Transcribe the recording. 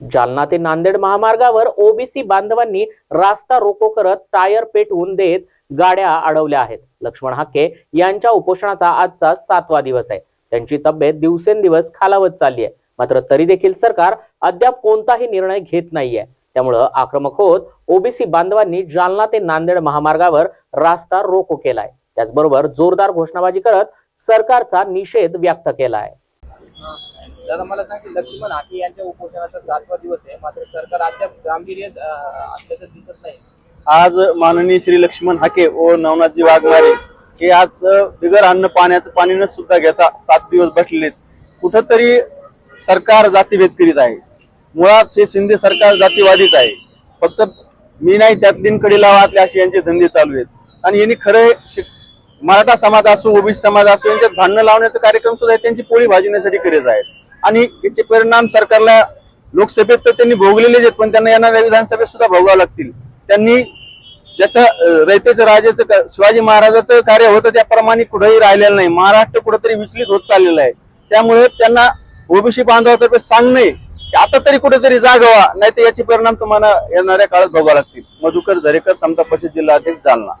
जालना ते नांदेड महामार्गावर ओबीसी बांधवांनी रास्ता रोको करत टायर पेटवून देत गाड्या अडवल्या आहेत. लक्ष्मण हाके यांच्या उपोषणाचा आजचा सातवा दिवस आहे. त्यांची तब्येत दिवसेंदिवस खालावत चालली आहे. मात्र तरी देखील सरकार अद्याप कोणताही निर्णय घेत नाहीये. त्यामुळं आक्रमक होत ओबीसी बांधवांनी जालना ते नांदेड महामार्गावर रास्ता रोको केलाय. त्याचबरोबर जोरदार घोषणाबाजी करत सरकारचा निषेध व्यक्त केला तर मला सांग की लक्ष्मण हाके यांच्या उपोषणाचा सातवा दिवस आहे. मात्र सरकार अद्याप गांभीर्य असल्याचं दिसत नाही. आज माननीय श्री लक्ष्मण हाके व नवनाथजी वाघमारे हे आज बिगर अन्न पाण्याचं पाणी न सुद्धा घेता सात दिवस बसलेत. कुठंतरी सरकार जातीभेद करीत आहे. मुळात हे शिंदे सरकार जातीवादीच आहे. फक्त मी नाही त्यातलीन कडे लावातले असे यांचे धंदे चालू आहेत. आणि यांनी खरे मराठा समाज असो ओबीसी समाज असो यांच्यात भांडणं लावण्याचा कार्यक्रम सुद्धा त्यांची पोळी भाजण्यासाठी करीत आहेत. आणि याचे परिणाम सरकारला लोकसभेत तर त्यांनी भोगलेलेच आहेत पण त्यांना येणाऱ्या विधानसभेत सुद्धा भोगावं लागतील. त्यांनी जसं रयतेचं राजाचं शिवाजी महाराजाचं कार्य होतं त्याप्रमाणे कुठेही राहिलेलं नाही. महाराष्ट्र कुठेतरी विचलित होत चाललेलं आहे. त्यामुळे त्यांना ओबीसी बांधवातर्फे सांगणे की आता तरी कुठेतरी जागवा नाही तर याचे परिणाम तुम्हाला येणाऱ्या काळात भोगावं लागतील. मधुकर झरेकर समता परिषद जिल्हा अध्यक्ष जालना.